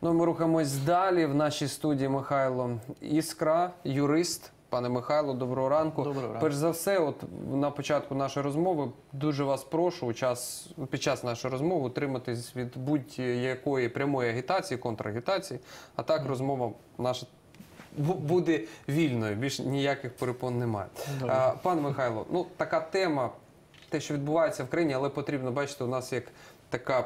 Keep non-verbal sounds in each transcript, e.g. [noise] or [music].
Ну, ми рухаємось далі. В нашій студії Михайло Іскра, юрист. Пане Михайло, доброго ранку. Доброго ранку. Перш за все, от на початку нашої розмови дуже вас прошу у час, під час нашої розмови утриматись від будь-якої прямої агітації, контрагітації, а так розмова наша буде вільною. Більш ніяких перепон немає. А, пане Михайло, ну така тема, те, що відбувається в країні, але потрібно бачити, у нас як така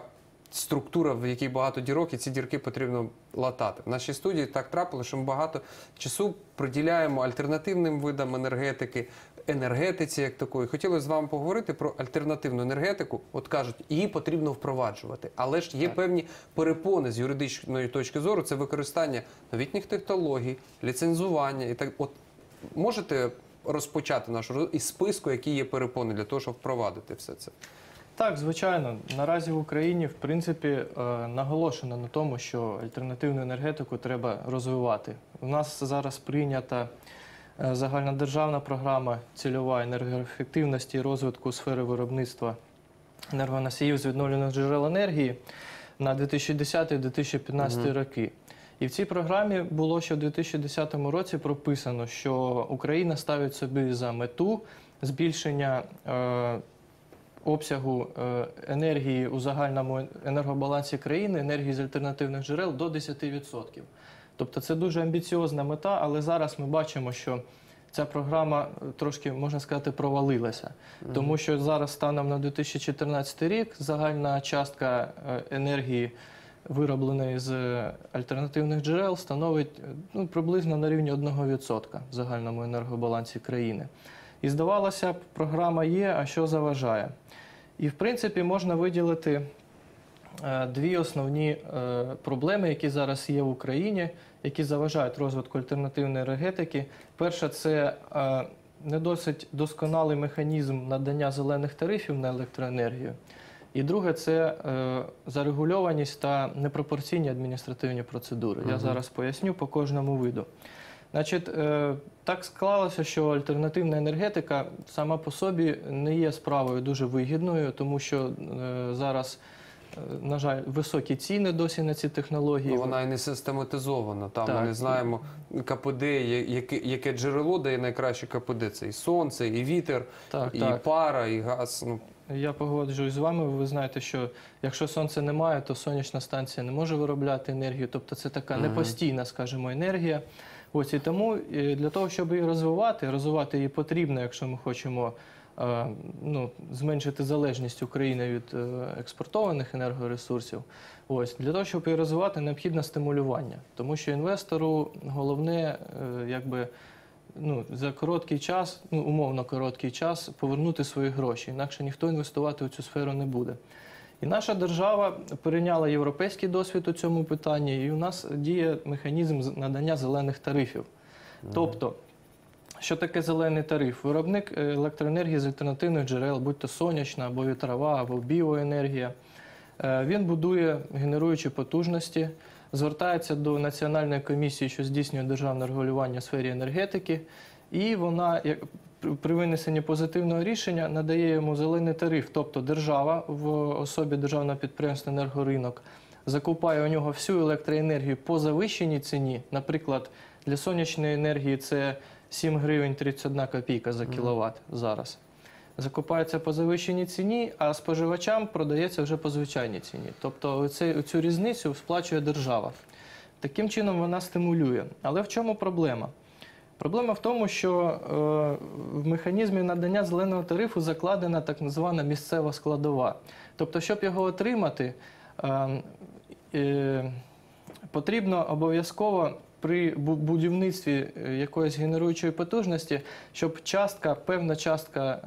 структура, в якій багато дірок, і ці дірки потрібно латати. В нашій студії так трапилося, що ми багато часу приділяємо альтернативним видам енергетики, енергетиці як такої. Хотілося з вами поговорити про альтернативну енергетику. От кажуть, її потрібно впроваджувати, але ж є Так. певні перепони з юридичної точки зору. Це використання новітніх технологій, ліцензування і так. От можете розпочати нашу із списку, які є перепони для того, щоб впровадити все це. Так, звичайно, наразі в Україні в принципі е, наголошено на тому, що альтернативну енергетику треба розвивати. У нас зараз прийнята е, загальнодержавна програма цільова енергоефективності і розвитку сфери виробництва енергоносіїв з відновлюваних джерел енергії на 2010-2015 Мгм. роки. І в цій програмі було ще в 2010 році прописано, що Україна ставить собі за мету збільшення е, обсягу е, енергії у загальному енергобалансі країни, енергії з альтернативних джерел до 10%. Тобто це дуже амбіціозна мета, але зараз ми бачимо, що ця програма е, трошки, можна сказати, провалилася. Тому що зараз станом на 2014 рік загальна частка е, енергії, виробленої з альтернативних джерел, становить ну, приблизно на рівні 1% в загальному енергобалансі країни. І здавалося б, програма є, а що заважає? І в принципі можна виділити е, дві основні е, проблеми, які зараз є в Україні, які заважають розвитку альтернативної енергетики. Перша це е, не досить досконалий механізм надання зелених тарифів на електроенергію. І друге це зарегульованість та непропорційні адміністративні процедури. Я зараз поясню по кожному виду. Значить, е, так склалося, що альтернативна енергетика сама по собі не є справою дуже вигідною, тому що е, зараз, е, на жаль, високі ціни досі на ці технології. Ну, вона і не систематизована. Там Так. ми не знаємо КПД, яке, яке джерело дає найкраще КПД. Це і сонце, і вітер, Так, і так. пара, і газ. Ну, Я погоджуюсь з вами. Ви знаєте, що якщо сонця немає, то сонячна станція не може виробляти енергію. Тобто це така Мгм. непостійна, скажімо, енергія. Ось і тому е, для того, щоб її розвивати, розвивати її потрібно, якщо ми хочемо е, ну, зменшити залежність України від е, експортованих енергоресурсів. Ось для того, щоб її розвивати, необхідне стимулювання, тому що інвестору головне, якби ну, за короткий час, ну умовно короткий час, повернути свої гроші. Інакше ніхто інвестувати у цю сферу не буде. І наша держава перейняла європейський досвід у цьому питанні, і у нас діє механізм надання зелених тарифів. Тобто, що таке зелений тариф? Виробник е, електроенергії з альтернативних джерел, будь то сонячна або вітрова, або біоенергія. Е, Він будує генеруючі потужності, звертається до Національної комісії, що здійснює державне регулювання в сфері енергетики, і вона при- винесенні позитивного рішення надає йому зелений тариф, тобто держава в особі державного підприємства енергоринок закупає у нього всю електроенергію по завищеній ціні. Наприклад, для сонячної енергії це 7 гривень 31 копійка за кіловат зараз. Закупається по завищеній ціні, а споживачам продається вже по звичайній ціні. Тобто оце- цю різницю сплачує держава. Таким чином вона стимулює. Але в чому проблема? Проблема в тому, що е, в механізмі надання зеленого тарифу закладена так звана місцева складова. Тобто, щоб його отримати, е, е, потрібно обов'язково при будівництві якоїсь генеруючої потужності, щоб частка, певна частка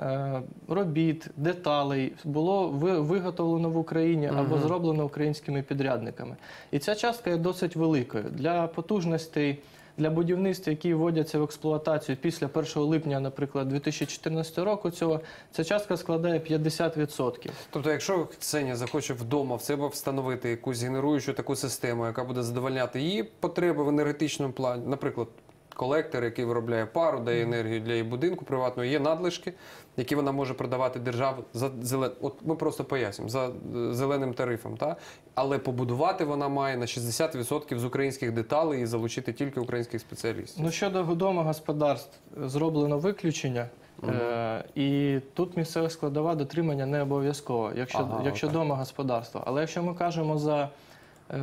робіт, деталей було виготовлено в Україні або зроблено українськими підрядниками. І ця частка є досить великою. Для потужностей, для будівництв, які вводяться в експлуатацію після 1 липня, наприклад, 2014 року, цього ця частка складає 50%. Тобто, якщо Ксенія захоче вдома в себе встановити якусь генеруючу таку систему, яка буде задовольняти її потреби в енергетичному плані, наприклад, колектор, який виробляє пару, дає енергію для її будинку приватного. Є надлишки, які вона може продавати державі за зелен... От ми просто пояснюємо за е, зеленим тарифом. Та? Але побудувати вона має на 60% з українських деталей і залучити тільки українських спеціалістів. Ну щодо домогосподарств, зроблено виключення. Е, і тут місцева складова дотримання не обов'язково, якщо, Ага, якщо домогосподарство. Але якщо ми кажемо за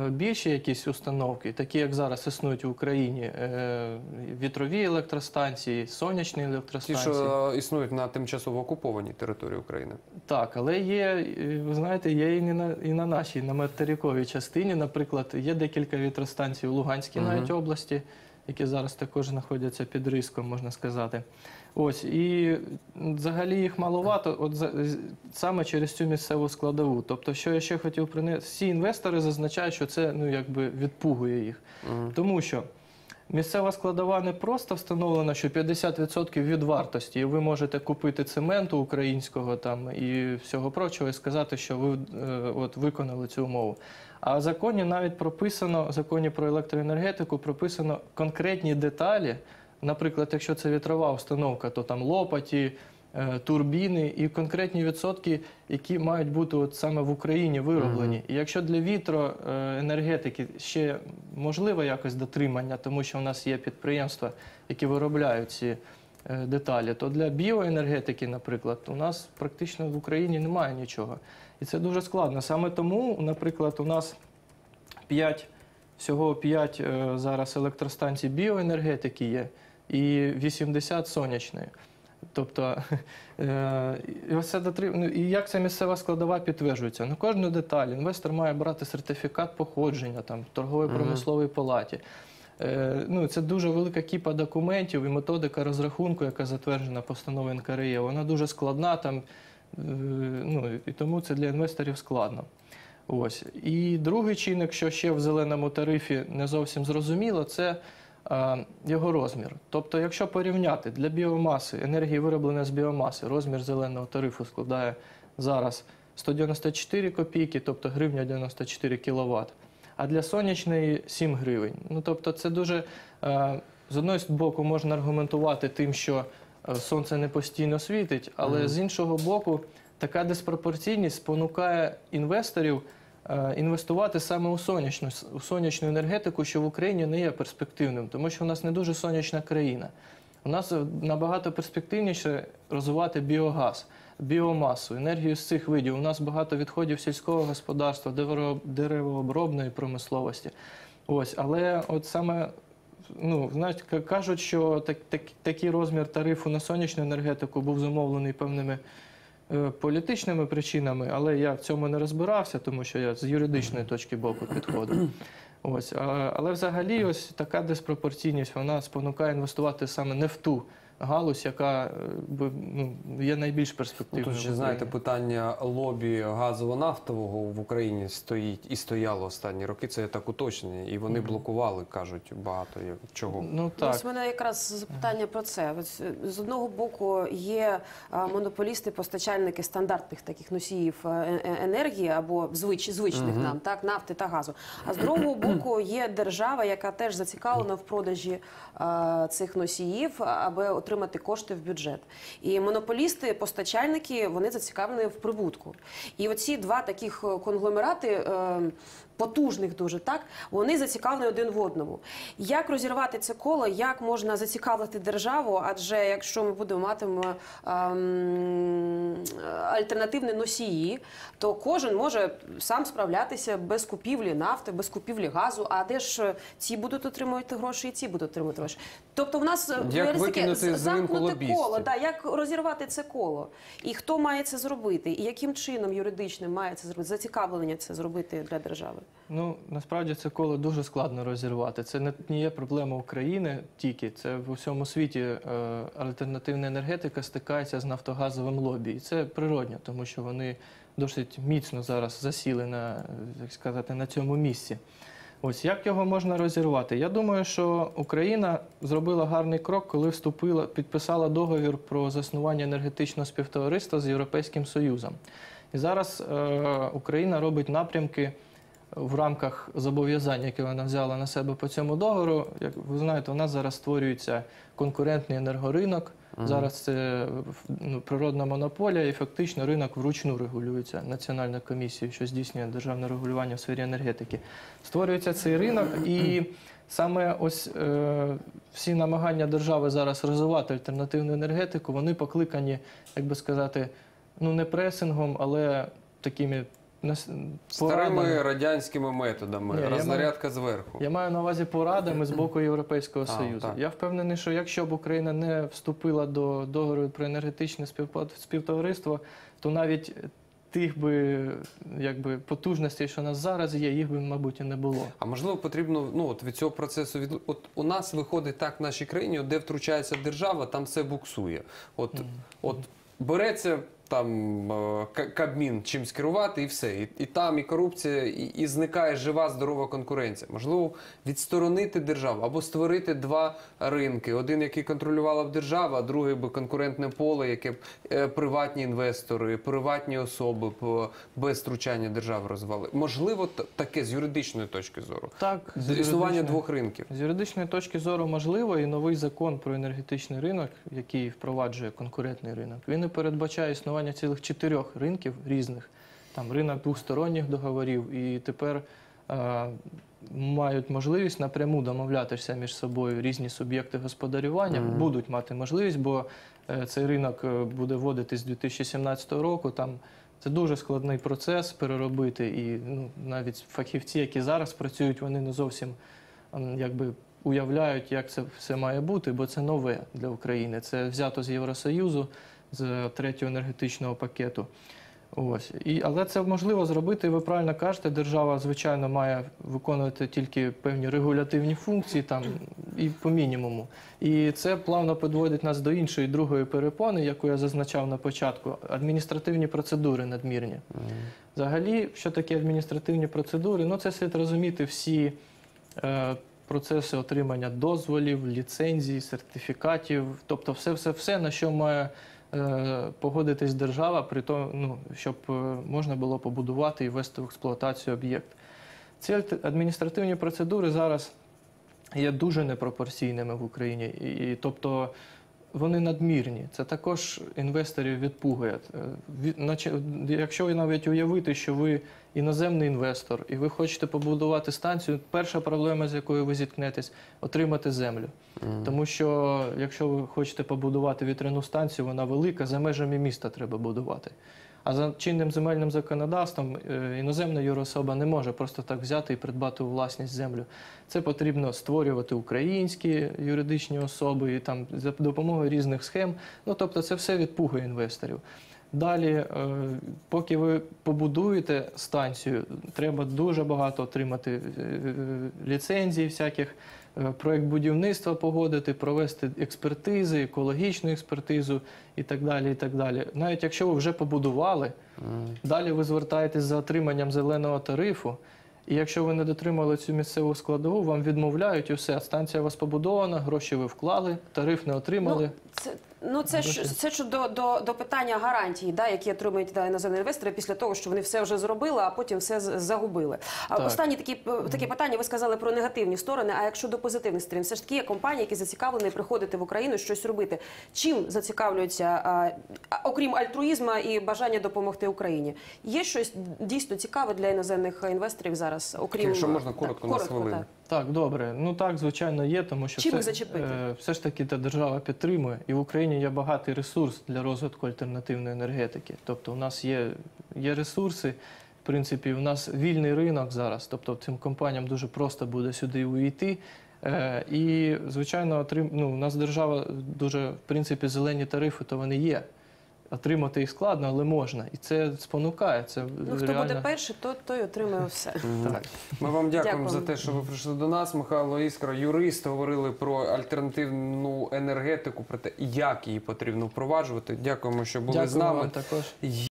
більші якісь установки, такі як зараз існують в Україні, е, вітрові електростанції, сонячні Ті, електростанції. що е, існують на тимчасово окупованій території України. Так, але є, е, ви знаєте, є і на і на нашій, на материковій частині. Наприклад, є декілька вітростанцій у Луганській Мгм. навіть області, які зараз також знаходяться під риском, можна сказати. Ось і взагалі їх маловато, от за- саме через цю місцеву складову. Тобто, що я ще хотів принести, всі інвестори зазначають, що це ну якби відпугує їх. Мгм. Тому що місцева складова не просто встановлена, що 50% від вартості, і ви можете купити цементу українського там і всього прочого, і сказати, що ви е, от виконали цю умову. А в законі навіть прописано, в законі про електроенергетику прописано конкретні деталі. Наприклад, якщо це вітрова установка, то там лопаті, е, турбіни і конкретні відсотки, які мають бути от саме в Україні вироблені. І якщо для вітроенергетики ще можливо якось дотримання, тому що в нас є підприємства, які виробляють ці е, деталі, то для біоенергетики, наприклад, у нас практично в Україні немає нічого. І це дуже складно. Саме тому, наприклад, у нас 5, всього 5 зараз електростанцій біоенергетики є і 80 сонячної. Тобто, [laughs] е, і ось ну, і як ця місцева складова підтверджується? На кожну деталь інвестор має брати сертифікат походження там, в торговій промисловій палаті. Е, Ну, це дуже велика кіпа документів і методика розрахунку, яка затверджена постановою НКРЄ. Вона дуже складна, там, е, ну, і тому це для інвесторів складно. Ось. І другий чинник, що ще в зеленому тарифі не зовсім зрозуміло, це його розмір. Тобто, якщо порівняти для біомаси, енергії виробленої з біомаси, розмір зеленого тарифу складає зараз 194 копійки, тобто гривня 94 кВт, а для сонячної 7 гривень. Ну, тобто, це дуже е, з одного боку можна аргументувати тим, що е, сонце не постійно світить, але Мгм. з іншого боку, така диспропорційність спонукає інвесторів е, інвестувати саме у сонячну, у сонячну енергетику, що в Україні не є перспективним, тому що у нас не дуже сонячна країна. У нас е, набагато перспективніше розвивати біогаз, біомасу, енергію з цих видів. У нас багато відходів сільського господарства, деревообробної промисловості. Ось, але от саме ну, знають, к- кажуть, що так, так, такий розмір тарифу на сонячну енергетику був замовлений певними е, політичними причинами, але я в цьому не розбирався, тому що я з юридичної точки боку підходив. Ось, але взагалі, ось така диспропорційність вона спонукає інвестувати саме не в ту галузь, яка е, ну, є найбільш Ну, перспективною. тут ще знаєте, питання лобі газово-нафтового в Україні стоїть і стояло останні роки. Це так уточнення, і вони блокували, кажуть, багато чого. Ну Ну, так. Ось мене якраз запитання про це. Ось, е, з одного боку є монополісти, постачальники стандартних таких носіїв е, е, енергії або звич, звичних нам, так, нафти та газу. А з другого [clears throat] боку є держава, яка теж зацікавлена в продажі е, цих носіїв, аби отримати кошти в бюджет. І монополісти, постачальники, вони зацікавлені в прибутку. І оці два таких е, конгломерати. Потужних дуже так вони зацікавлені один в одному. Як розірвати це коло? Як можна зацікавити державу? Адже якщо ми будемо матимемо ем, альтернативні носії, то кожен може сам справлятися без купівлі нафти, без купівлі газу. А де ж е, ці будуть отримувати гроші, і ці будуть отримувати гроші? Тобто, в нас е, Як викинути з ринку замкнуте лобістів? коло. Да, як розірвати це коло? І хто має це зробити? І яким чином юридичним має це зробити? Зацікавлення це зробити для держави? Ну насправді це коло дуже складно розірвати. Це не є проблема України тільки. Це в усьому світі е, альтернативна енергетика стикається з нафтогазовим лобі. І це природньо, тому що вони досить міцно зараз засіли на як сказати на цьому місці. Ось як його можна розірвати? Я думаю, що Україна зробила гарний крок, коли вступила, підписала договір про заснування енергетичного співтовариства з Європейським Союзом. І зараз е, Україна робить напрямки в рамках зобов'язань, які вона взяла на себе по цьому договору, як ви знаєте, у нас зараз створюється конкурентний енергоринок. Зараз це ну, природна монополія, і фактично ринок вручну регулюється Національною комісією, що здійснює державне регулювання в сфері енергетики. Створюється цей ринок, і саме ось е, всі намагання держави зараз розвивати альтернативну енергетику, вони покликані, як би сказати, ну не пресингом, але такими Старими порадами. радянськими методами, Ні, я рознарядка зверху. Я маю на увазі порадами з боку Європейського А, Союзу. так. Я впевнений, що якщо б Україна не вступила до договору про енергетичне співтовариство, то навіть тих би якби потужностей, що у нас зараз є, їх би, мабуть, і не було. А можливо, потрібно ну от від цього процесу від от у нас виходить так в нашій країні, от де втручається держава, там все буксує. От, от береться там е, Кабмін чимсь керувати, і все. І, і там і корупція, і, і зникає жива здорова конкуренція. Можливо, відсторонити державу або створити два ринки: один, який контролювала б держава, а другий би конкурентне поле, яке б е, приватні інвестори, приватні особи б е, без втручання держави розвивали. Можливо, таке з юридичної точки зору. Так, з Існування двох ринків. З юридичної точки зору можливо, і новий закон про енергетичний ринок, який впроваджує конкурентний ринок, він і передбачає існування цілих чотирьох ринків різних. Там ринок двосторонніх договорів, і тепер е, мають можливість напряму домовлятися між собою різні суб'єкти господарювання, Мгм. будуть мати можливість, бо е, цей ринок е, буде вводитись з 2017 року. Там це дуже складний процес переробити, і ну, навіть фахівці, які зараз працюють, вони не зовсім якби уявляють, як це все має бути, бо це нове для України. Це взято з Євросоюзу, з третього енергетичного пакету. Ось. І, але це можливо зробити, ви правильно кажете, держава, звичайно, має виконувати тільки певні регулятивні функції там, і по мінімуму. І це плавно підводить нас до іншої другої перепони, яку я зазначав на початку адміністративні процедури надмірні. Взагалі, що таке адміністративні процедури? Ну, це слід розуміти всі е, процеси отримання дозволів, ліцензій, сертифікатів, тобто все, все, все, на що має погодитись держава, при тому, ну, щоб е, можна було побудувати і ввести в експлуатацію об'єкт. Ці адміністративні процедури зараз є дуже непропорційними в Україні. І, тобто вони надмірні. Це також інвесторів відпугує. Е, Якщо навіть уявити, що ви іноземний інвестор і ви хочете побудувати станцію, перша проблема, з якою ви зіткнетесь, отримати землю. Тому що якщо ви хочете побудувати вітряну станцію, вона велика, за межами міста треба будувати. А за чинним земельним законодавством е, іноземна юрособа не може просто так взяти і придбати у власність землю. Це потрібно створювати українські юридичні особи і там за допомогою різних схем. Ну тобто, це все відпугує інвесторів. Далі, е, поки ви побудуєте станцію, треба дуже багато отримати е, ліцензій, всяких проект будівництва погодити, провести експертизи, екологічну експертизу і так далі. І так далі. Навіть якщо ви вже побудували, далі ви звертаєтесь за отриманням зеленого тарифу. І якщо ви не дотримали цю місцеву складову, вам відмовляють і все. Станція у вас побудована, гроші ви вклали, тариф не отримали. Ну, це, ну, це, ж, це ж до, до, до питання гарантій, да, які отримують да, іноземні інвестори після того, що вони все вже зробили, а потім все загубили. А Так. останнє такі, таке питання, ви сказали про негативні сторони, а якщо до позитивних сторін, все ж таки є компанії, які зацікавлені приходити в Україну, щось робити. Чим зацікавлюються, а, окрім альтруїзму і бажання допомогти Україні? Є щось дійсно цікаве для іноземних інвесторів зараз, окрім... Якщо можна, Так, коротко, на хвилину. Так. Добре. Ну так, звичайно, є, тому що Чим все, зачепити? е, все ж таки та держава підтримує, і в Україні є багатий ресурс для розвитку альтернативної енергетики. Тобто, у нас є, є ресурси. В принципі, у нас вільний ринок зараз, тобто цим компаніям дуже просто буде сюди увійти. Е, і, звичайно, отрим... ну, у нас держава дуже, в принципі, зелені тарифи, то вони є. Отримати їх складно, але можна. І це спонукає. Це Ну, хто реально... буде перший, то той отримає все. Так. Ми вам дякуємо Дякую. за те, що ви прийшли до нас. Михайло Іскра, юрист, говорили про альтернативну енергетику, про те, як її потрібно впроваджувати. Дякуємо, що були Дякую з нами. вам також.